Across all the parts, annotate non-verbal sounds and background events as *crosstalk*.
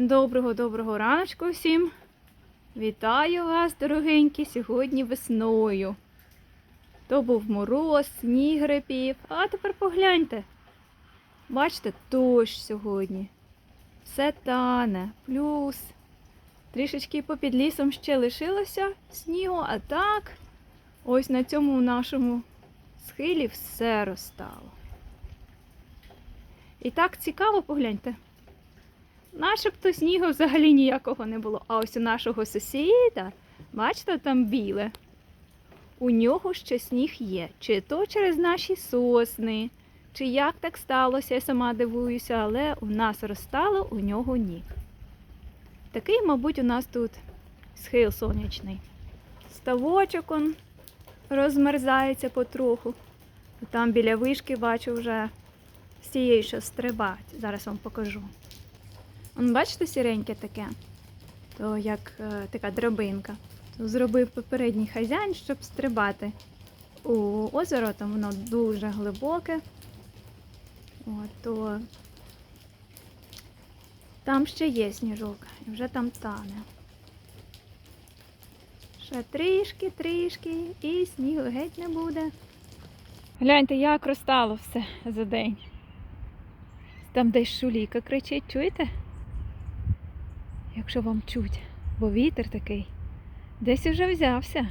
Доброго-доброго раночку всім. Вітаю вас, дорогенькі, сьогодні весною. То був мороз, сніг репів, а тепер погляньте. Бачите, дощ сьогодні. Все тане, плюс. Трішечки попід лісом ще лишилося снігу, а так ось на цьому нашому схилі все розстало. І так цікаво, погляньте. Начебто снігу взагалі ніякого не було. А ось у нашого сусіда, бачите, там біле. У нього ще сніг є. Чи то через наші сосни, чи як так сталося, я сама дивуюся, але у нас розстало, у нього ні. Такий, мабуть, у нас тут схил сонячний. Ставочок он розмерзається потроху. Там біля вишки бачу вже з цієї, що стрибать. Зараз вам покажу. Он, бачите, сіреньке таке, то як е, така драбинка. То зробив попередній хазяїн, щоб стрибати у озеро, там воно дуже глибоке. От, то там ще є сніжок, і вже там тане. Ще трішки, трішки, і снігу геть не буде. Гляньте, як розтало все за день. Там десь шуліка кричить, чуєте? Якщо вам чуть, бо вітер такий десь уже взявся.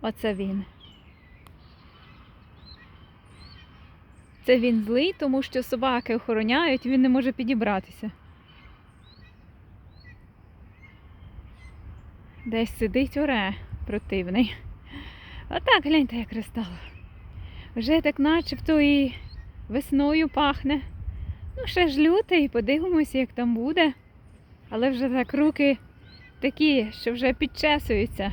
Оце він. Це він злий, тому що собаки охороняють, він не може підібратися. Десь сидить оре противний. Отак, гляньте, як розстало. Вже так начебто і весною пахне. Ну, ще ж лютий, подивимося, як там буде. Але вже так руки такі, що вже підчесуються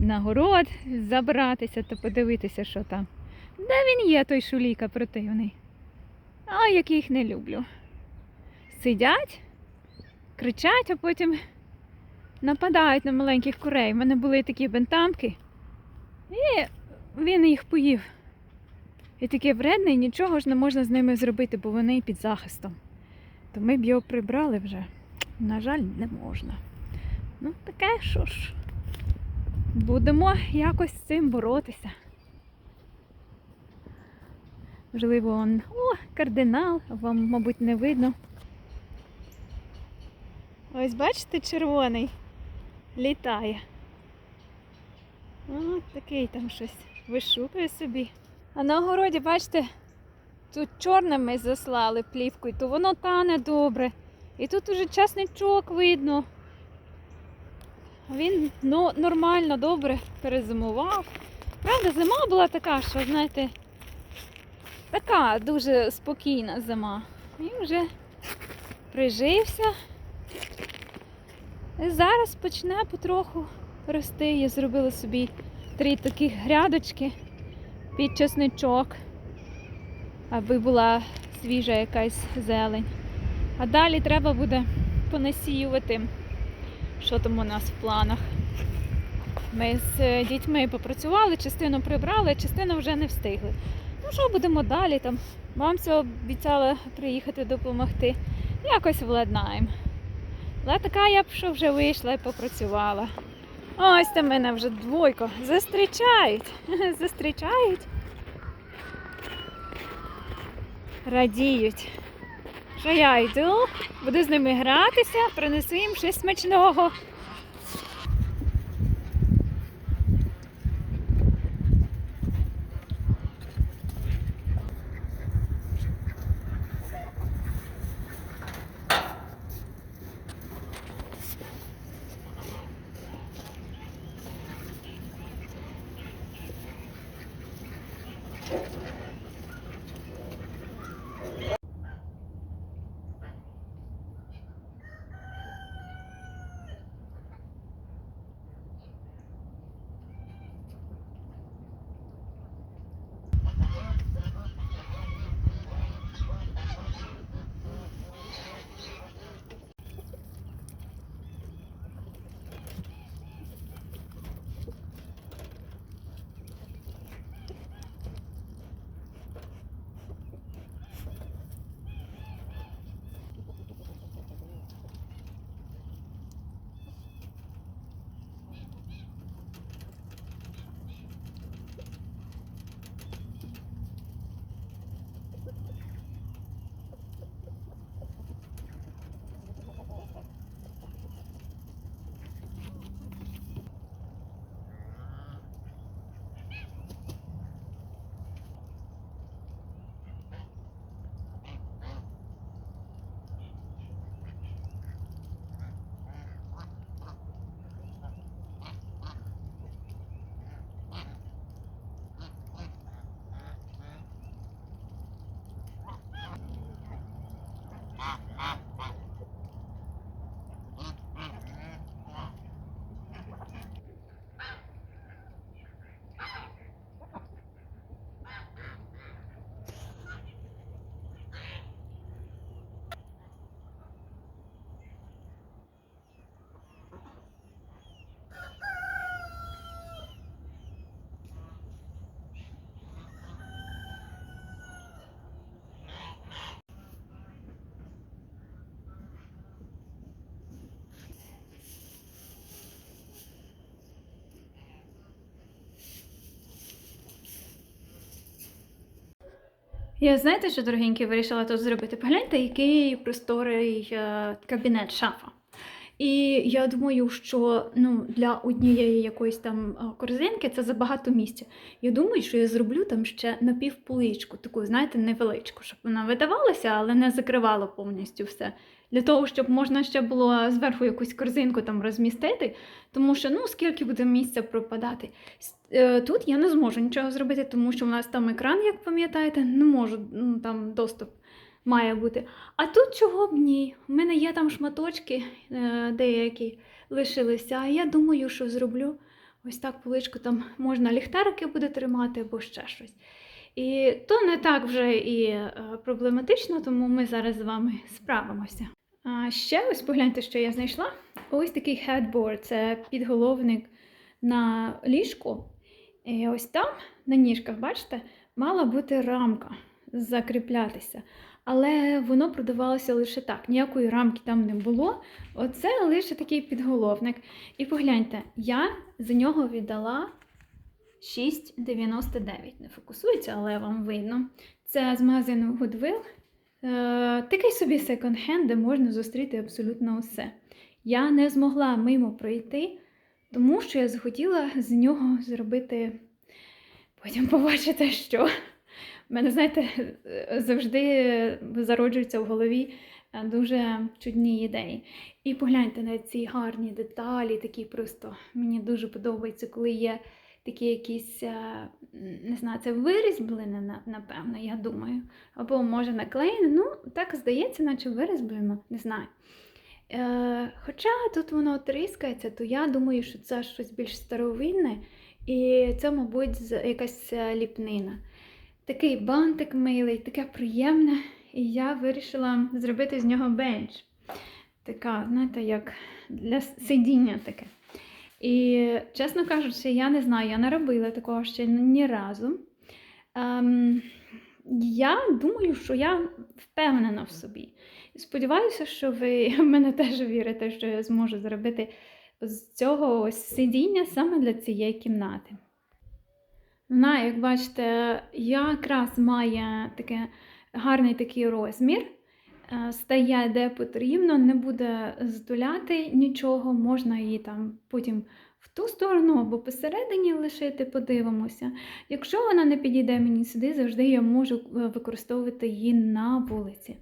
на город забратися та подивитися, що там. Де він є, той шуліка противний? А як їх не люблю. Сидять, кричать, а потім нападають на маленьких курей. У мене були такі бентамки, і він їх поїв. І таке вредне, і нічого ж не можна з ними зробити, бо вони під захистом. То ми б його прибрали вже. На жаль, не можна. Ну, таке що ж. Будемо якось з цим боротися. Можливо, он. О, кардинал, вам, мабуть, не видно. Ось бачите, червоний літає. О, такий там щось вишукує собі. А на огороді, бачите, тут чорне ми заслали плівкою, то воно тане добре. І тут уже часничок видно. Він ну, нормально, добре перезимував. Правда, зима була така, що, знаєте, така дуже спокійна зима. І вже прижився. І зараз почне потроху рости. Я зробила собі три таких грядочки під чесничок, аби була свіжа якась зелень. А далі треба буде понасіювати, що там у нас в планах. Ми з е, дітьми попрацювали, частину прибрали, частину вже не встигли. Ну що будемо далі? Там мамця обіцяла приїхати допомогти. Якось владнаємо. Але така я б що вже вийшла і попрацювала. Ось там мене вже двойко. Зустрічають. *laughs* Зустрічають. Радіють. Що я йду, буду з ними гратися, принесу їм щось смачного. Я знаєте, що дорогенькі вирішила тут зробити? Погляньте, який просторий е, кабінет шафа. І я думаю, що ну, для однієї якоїсь там корзинки це забагато місця. Я думаю, що я зроблю там ще напівполичку, таку, знаєте, невеличку, щоб вона видавалася, але не закривала повністю все. Для того, щоб можна ще було зверху якусь корзинку там розмістити, тому що ну скільки буде місця пропадати. Е, Тут я не зможу нічого зробити, тому що в нас там екран, як пам'ятаєте, не можу ну, там доступ має бути. А тут чого б ні? У мене є там шматочки е, деякі лишилися. А я думаю, що зроблю ось так поличку, там можна ліхтарики буде тримати або ще щось. І то не так вже і е, проблематично, тому ми зараз з вами справимося. А ще ось погляньте, що я знайшла. Ось такий headboard, це підголовник на ліжку. І ось там, на ніжках, бачите, мала бути рамка закріплятися. Але воно продавалося лише так, ніякої рамки там не було. Оце лише такий підголовник. І погляньте, я за нього віддала 6,99. Не фокусується, але вам видно. Це з магазину Goodwill. Е, такий собі секонд-хенд, де можна зустріти абсолютно усе. Я не змогла мимо пройти, тому що я захотіла з нього зробити. Потім побачите, що. У мене, знаєте, завжди зароджуються в голові е, дуже чудні ідеї. І погляньте на ці гарні деталі, такі просто мені дуже подобається, коли є такі якісь, е, не знаю, це вирізблене, напевно, я думаю. Або може наклеєне. Ну, так здається, наче вирізблено, не знаю. Е, хоча тут воно тріскається, то я думаю, що це щось більш старовинне, і це, мабуть, якась е, ліпнина. Такий бантик милий, таке приємне. І я вирішила зробити з нього бенч. Така, знаєте, як для сидіння таке. І, чесно кажучи, я не знаю, я не робила такого ще ні разу. Ем, я думаю, що я впевнена в собі. Сподіваюся, що ви *laughs* в мене теж вірите, що я зможу зробити з цього ось сидіння саме для цієї кімнати. Вона, як бачите, якраз має таке гарний такий розмір. е, Стає де потрібно, не буде здоляти нічого, можна її там потім в ту сторону або посередині лишити, подивимося. Якщо вона не підійде мені сюди, завжди я можу е, використовувати її на вулиці.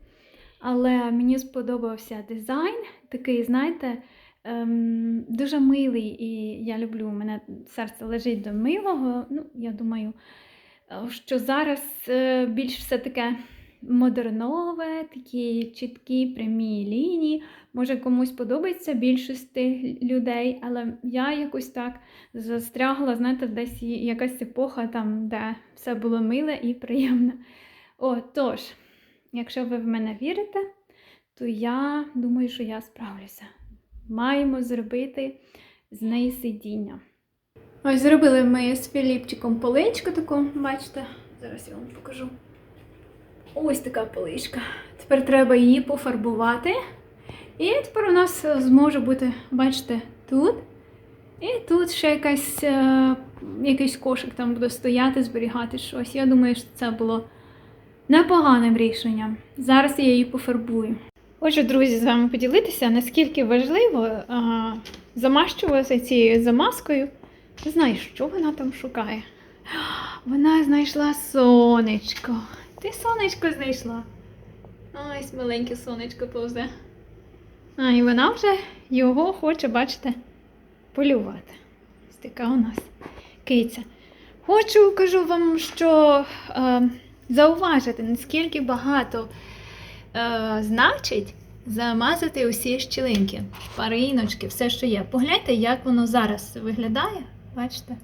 Але мені сподобався дизайн, такий, знаєте, ем, дуже милий, і я люблю, у мене серце лежить до милого. Ну, я думаю, е, що зараз е, більш все таке модернове, такі чіткі прямі лінії. Може комусь подобається більшості людей, але я якось так застрягла, знаєте, десь якась епоха там, де все було миле і приємне. О, тож, якщо ви в мене вірите, то я думаю, що я справлюся. Маємо зробити з неї сидіння. Ось зробили ми з Філіпчиком поличку таку, бачите? Зараз я вам покажу. Ось така поличка. Тепер треба її пофарбувати. І тепер у нас зможе бути, бачите, тут. І тут ще якась, е, якийсь кошик там буде стояти, зберігати щось. Я думаю, що це було непоганим рішенням. Зараз я її пофарбую. Хочу, друзі, з вами поділитися, наскільки важливо а, замащуватися цією замазкою. Не знаю, що вона там шукає. Вона знайшла сонечко. Ти сонечко знайшла. Ось маленьке сонечко повзе. А, і вона вже його хоче, бачите, полювати. Ось така у нас киця. Хочу, кажу вам, що е, зауважити, наскільки багато е, значить замазати усі щілинки, париночки, все, що є. Погляньте, як воно зараз виглядає. Бачите?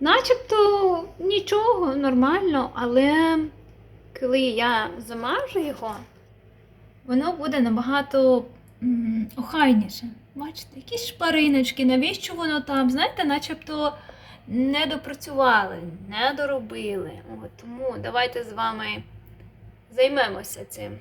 Начебто нічого, нормально, але коли я замажу його, воно буде набагато охайніше. Бачите, якісь шпариночки, навіщо воно там? Знаєте, начебто не допрацювали, не доробили. От, тому давайте з вами займемося цим.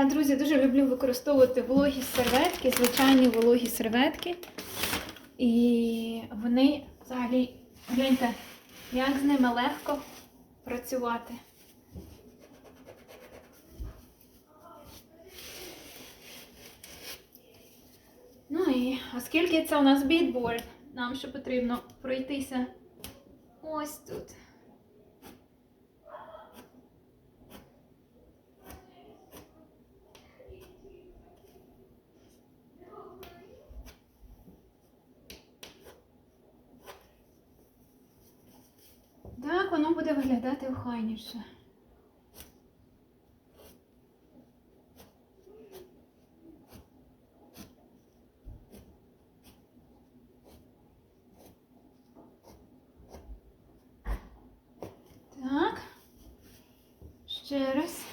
Я, друзі, дуже люблю використовувати вологі серветки, звичайні вологі серветки. І вони взагалі, гляньте, як з ними легко працювати. Ну і оскільки це у нас бітборд, нам ще потрібно пройтися ось тут. Так, воно буде виглядати охайніше. Так. Ще раз.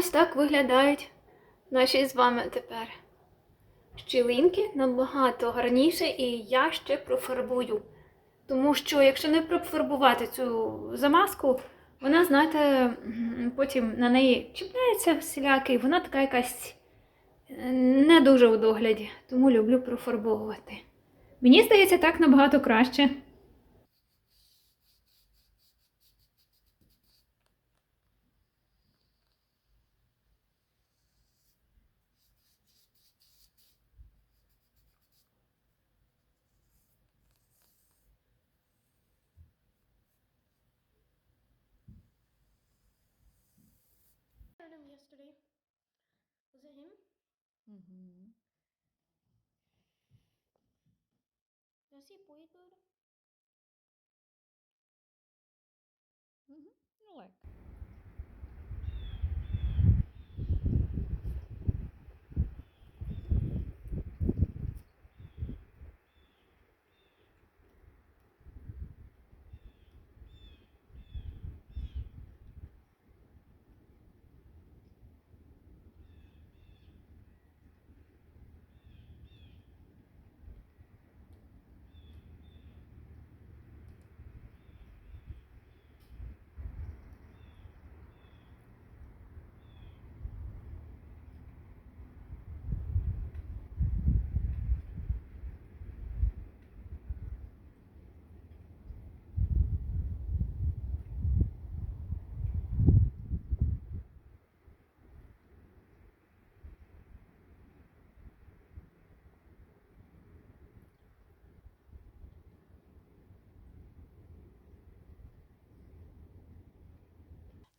Ось так виглядають наші з вами тепер щілинки набагато гарніше, і я ще профарбую. Тому що, якщо не профарбувати цю замазку, вона, знаєте, потім на неї чіпляється всілякий, вона така якась е, не дуже у догляді, тому люблю профарбовувати. Мені здається, так набагато краще. Ujú. Pero sí.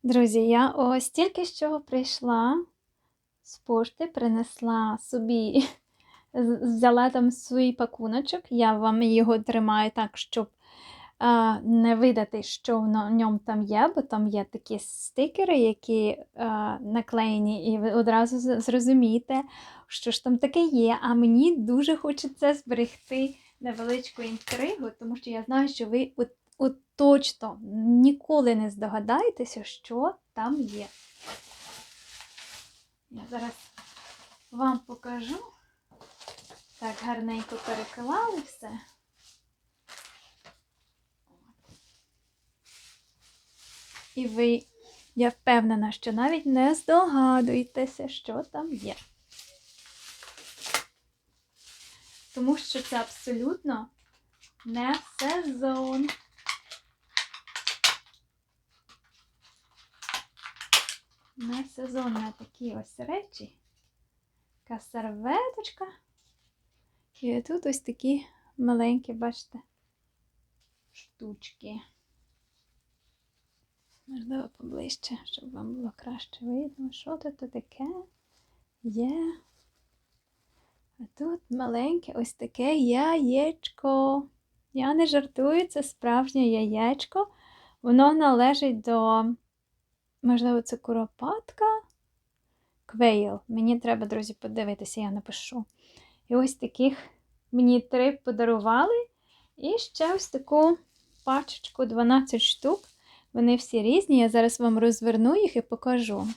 Друзі, я ось тільки що прийшла з пошти, принесла собі, *laughs* взяла там свій пакуночок. Я вам його тримаю так, щоб а, не видати, що в ньому там є, бо там є такі стикери, які а, наклеєні, і ви одразу зрозумієте, що ж там таке є. А мені дуже хочеться зберегти невеличку інтригу, тому що я знаю, що ви точно ніколи не здогадаєтеся, що там є. Я зараз вам покажу. Так, гарненько переклали все. І ви, я впевнена, що навіть не здогадуєтеся, що там є. тому що це абсолютно не сезон. На такі ось речі. Така серветочка. І тут ось такі маленькі, бачите, штучки. Можливо, поближче, щоб вам було краще видно, що тут таке є. А тут маленьке ось таке яєчко. Я не жартую, це справжнє яєчко. Воно належить до, можливо, це куропатка. Квейл. Мені треба, друзі, подивитися, я напишу. І ось таких мені три подарували. І ще ось таку пачечку 12 штук. Вони всі різні. Я зараз вам розверну їх і покажу.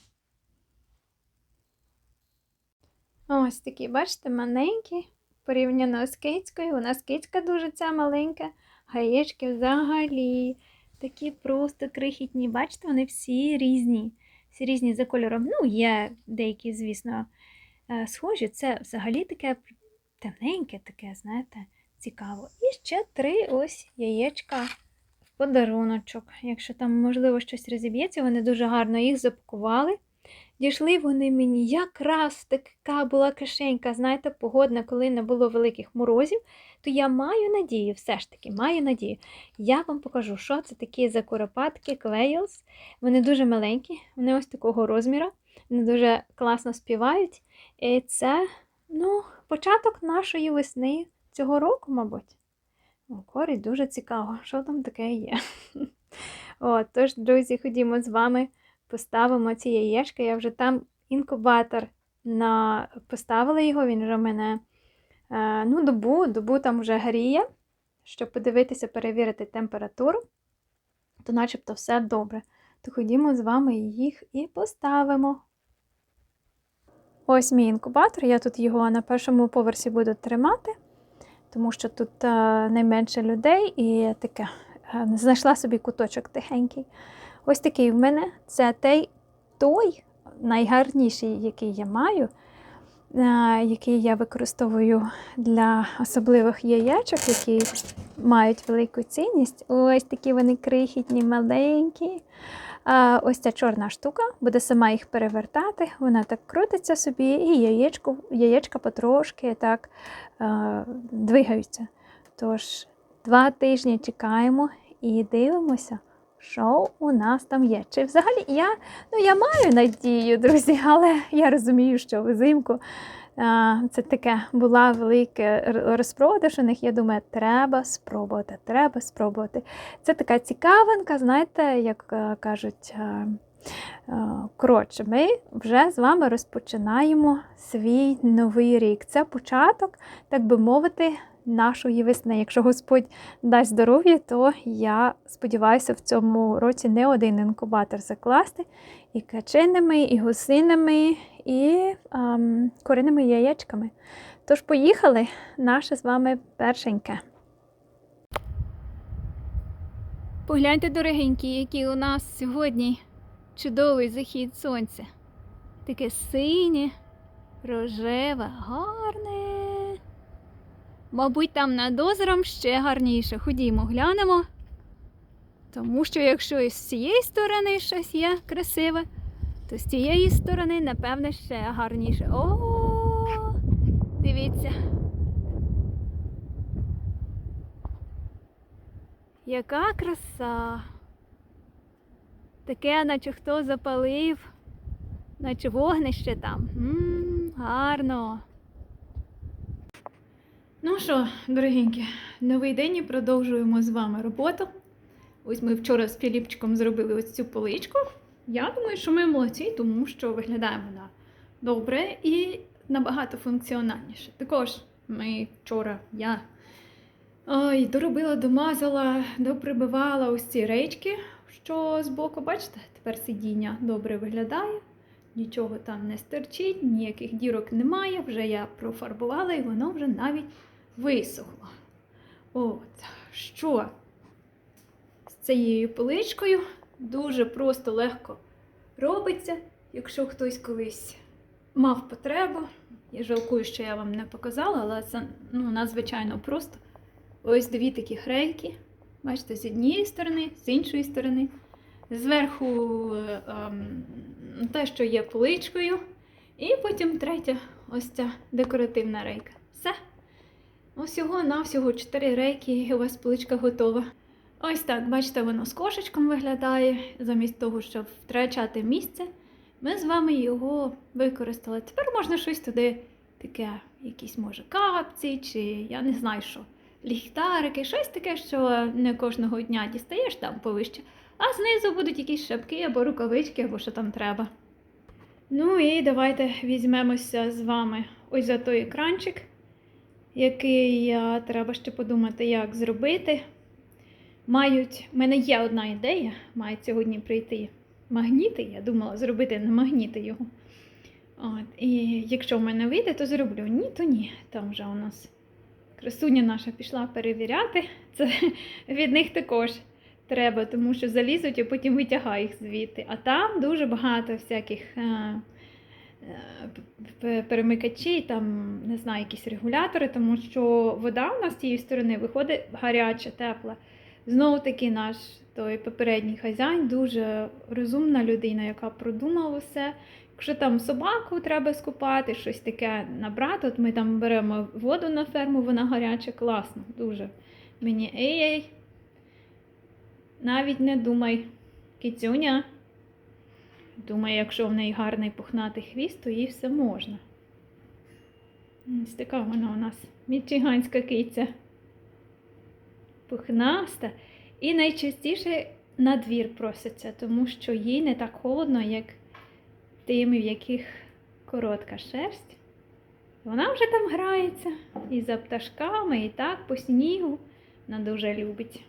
Ось такі, бачите, маленькі, порівняно з кицькою. У нас кицька дуже ця маленька, гаєчки взагалі такі просто крихітні. Бачите, вони всі різні. Всі різні за кольором. Ну, є деякі, звісно, е, схожі. Це взагалі таке темненьке, таке, знаєте, цікаво. І ще три ось яєчка в подаруночок. Якщо там, можливо, щось розіб'ється, вони дуже гарно їх запакували. Дійшли вони мені якраз така була кишенька, знаєте, погодна, коли не було великих морозів, то я маю надію, все ж таки, маю надію. Я вам покажу, що це такі за куропатки Клейлс. Вони дуже маленькі, вони ось такого розміру, вони дуже класно співають. І це, ну, початок нашої весни цього року, мабуть. О, корі дуже цікаво, що там таке є. *laughs* От, тож, друзі, ходімо з вами поставимо ці яєчка. Я вже там інкубатор на... поставила його, він вже в мене е, ну, добу, добу там вже гріє, щоб подивитися, перевірити температуру, то начебто все добре. То ходімо з вами їх і поставимо. Ось мій інкубатор, я тут його на першому поверсі буду тримати, тому що тут е, найменше людей і таке е, знайшла собі куточок тихенький. Ось такий в мене це той, той найгарніший, який я маю, е, який я використовую для особливих яєчок, які мають велику цінність. Ось такі вони крихітні, маленькі. Ось ця чорна штука буде сама їх перевертати, вона так крутиться собі, і яєчко, яєчка потрошки так е, двигаються. Тож, два тижні чекаємо і дивимося, що у нас там є. Чи взагалі я ну, я маю надію, друзі, *laughs* але я розумію, що взимку а, це таке була велика розпродаж у них. Я думаю, треба спробувати, треба спробувати. Це така цікавинка, знаєте, як е, кажуть. е, е, Коротше, ми вже з вами розпочинаємо свій новий рік. Це початок, так би мовити, нашої весни. Якщо Господь дасть здоров'я, то я сподіваюся в цьому році не один інкубатор закласти і качинами, і гусинами, і ем, куриними яєчками. Тож поїхали, наше з вами першеньке. Погляньте, дорогенькі, який у нас сьогодні чудовий захід сонця. Таке синє, рожеве, гарне. Мабуть, там над озером ще гарніше. Ходімо, глянемо. Тому що якщо із цієї сторони щось є красиве, то з цієї сторони, напевне, ще гарніше. О, дивіться. Яка краса. Таке, наче хто запалив, наче вогнище там. М-м, гарно. Ну що, дорогенькі, новий день і продовжуємо з вами роботу. Ось ми вчора з Філіпчиком зробили ось цю поличку. Я думаю, що ми молодці, тому що виглядає вона добре і набагато функціональніше. Також ми вчора я ой, доробила, домазала, доприбивала ось ці речки, що збоку, бачите, тепер сидіння добре виглядає. Нічого там не стерчить, ніяких дірок немає. Вже я профарбувала і воно вже навіть висохло. От, що з цією поличкою дуже просто легко робиться, якщо хтось колись мав потребу. Я жалкую, що я вам не показала, але це ну, надзвичайно просто. Ось дві такі рейки. Бачите, з однієї сторони, з іншої сторони. Зверху ем, те, що є поличкою. І потім третя ось ця декоративна рейка. Все. Усього навсього 4 рейки, і у вас поличка готова. Ось так, бачите, воно з кошечком виглядає. Замість того, щоб втрачати місце, ми з вами його використали. Тепер можна щось туди таке, якісь може капці, чи я не знаю що, ліхтарики, щось таке, що не кожного дня дістаєш там повище. А знизу будуть якісь шапки або рукавички, або що там треба. Ну і давайте візьмемося з вами ось за той екранчик, який е, треба ще подумати, як зробити. Мають, в мене є одна ідея, мають сьогодні прийти магніти. Я думала зробити на магніти його. От, і якщо в мене вийде, то зроблю. Ні, то ні. Там вже у нас красуня наша пішла перевіряти. Це від них також треба, тому що залізуть і потім витягає їх звідти. А там дуже багато всяких. Е, перемикачі, там, не знаю, якісь регулятори, тому що вода у нас з цієї сторони виходить гаряча, тепла. Знову таки наш той попередній хазяїн, дуже розумна людина, яка продумала все. Якщо там собаку треба скупати, щось таке набрати, от ми там беремо воду на ферму, вона гаряча, класно, дуже. Мені ей-ей. Навіть не думай, кицюня. Думаю, якщо в неї гарний пухнатий хвіст, то їй все можна. Ось така вона у нас мічиганська киця. Пухнаста. І найчастіше на двір проситься, тому що їй не так холодно, як тим, в яких коротка шерсть. Вона вже там грається і за пташками, і так по снігу. Вона дуже любить.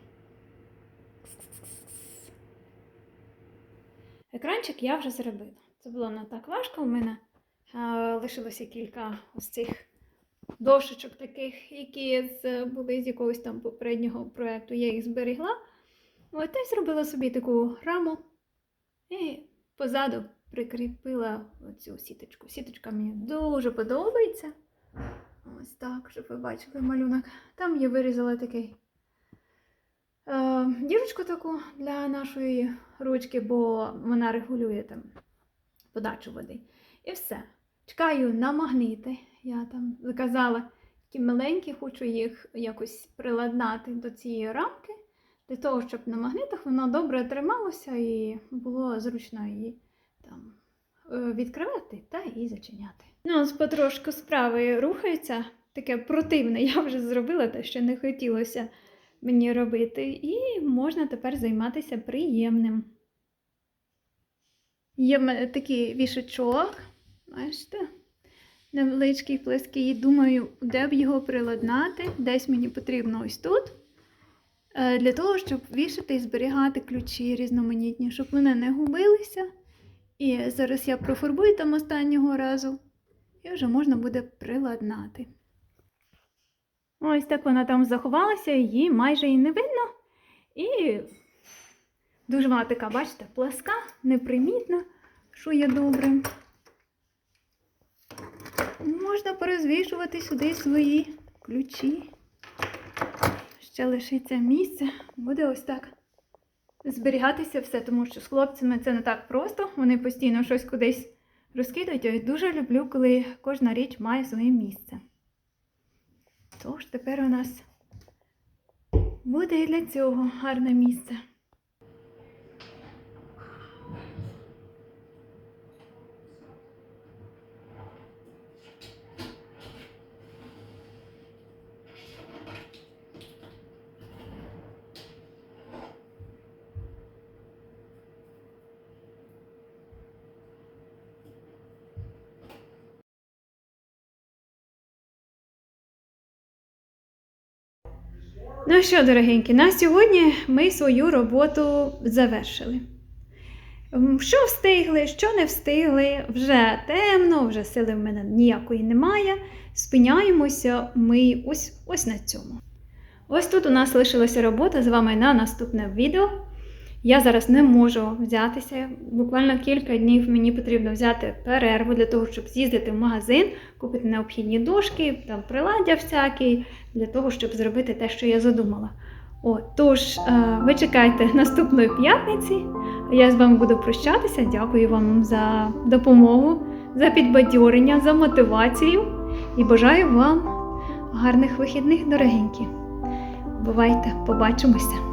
Екранчик я вже зробила. Це було не так важко. У мене а, лишилося кілька ось цих дошечок таких, які були з якогось там попереднього проєкту. Я їх зберегла. От і зробила собі таку раму і позаду прикріпила оцю сіточку. Сіточка мені дуже подобається. Ось так, щоб ви бачили малюнок. Там я вирізала такий е, дірочку таку для нашої ручки, бо вона регулює там подачу води. І все. Чекаю на магнити. Я там заказала такі маленькі, хочу їх якось приладнати до цієї рамки, для того, щоб на магнитах воно добре трималося і було зручно її там е, відкривати та і зачиняти. Ну, ось потрошку справи рухаються. Таке противне, я вже зробила те, що не хотілося мені робити, і можна тепер займатися приємним. Є в мене такий вішачок, бачите, невеличкий плеский. Думаю, де б його приладнати. Десь мені потрібно ось тут. е, Для того, щоб вішати і зберігати ключі різноманітні, щоб вони не губилися. І зараз я профарбую там останнього разу, і вже можна буде приладнати. Ось так вона там заховалася, її майже і не видно. І дуже вона така, бачите, пласка, непримітна, що є добре. Можна перезвішувати сюди свої ключі. Ще лишиться місце, буде ось так зберігатися все, тому що з хлопцями це не так просто. Вони постійно щось кудись розкидають. Я дуже люблю, коли кожна річ має своє місце. Тож тепер у нас буде і для цього гарне місце. Ну що, дорогенькі, на сьогодні ми свою роботу завершили. Що встигли, що не встигли, вже темно, вже сили в мене ніякої немає. Спиняємося ми ось, ось на цьому. Ось тут у нас лишилася робота з вами на наступне відео. Я зараз не можу взятися. Буквально кілька днів мені потрібно взяти перерву для того, щоб з'їздити в магазин, купити необхідні дошки, там приладдя всякі, для того, щоб зробити те, що я задумала. О, тож, е, ви чекайте наступної п'ятниці. Я з вами буду прощатися. Дякую вам за допомогу, за підбадьорення, за мотивацію і бажаю вам гарних вихідних, дорогенькі. Бувайте, побачимося!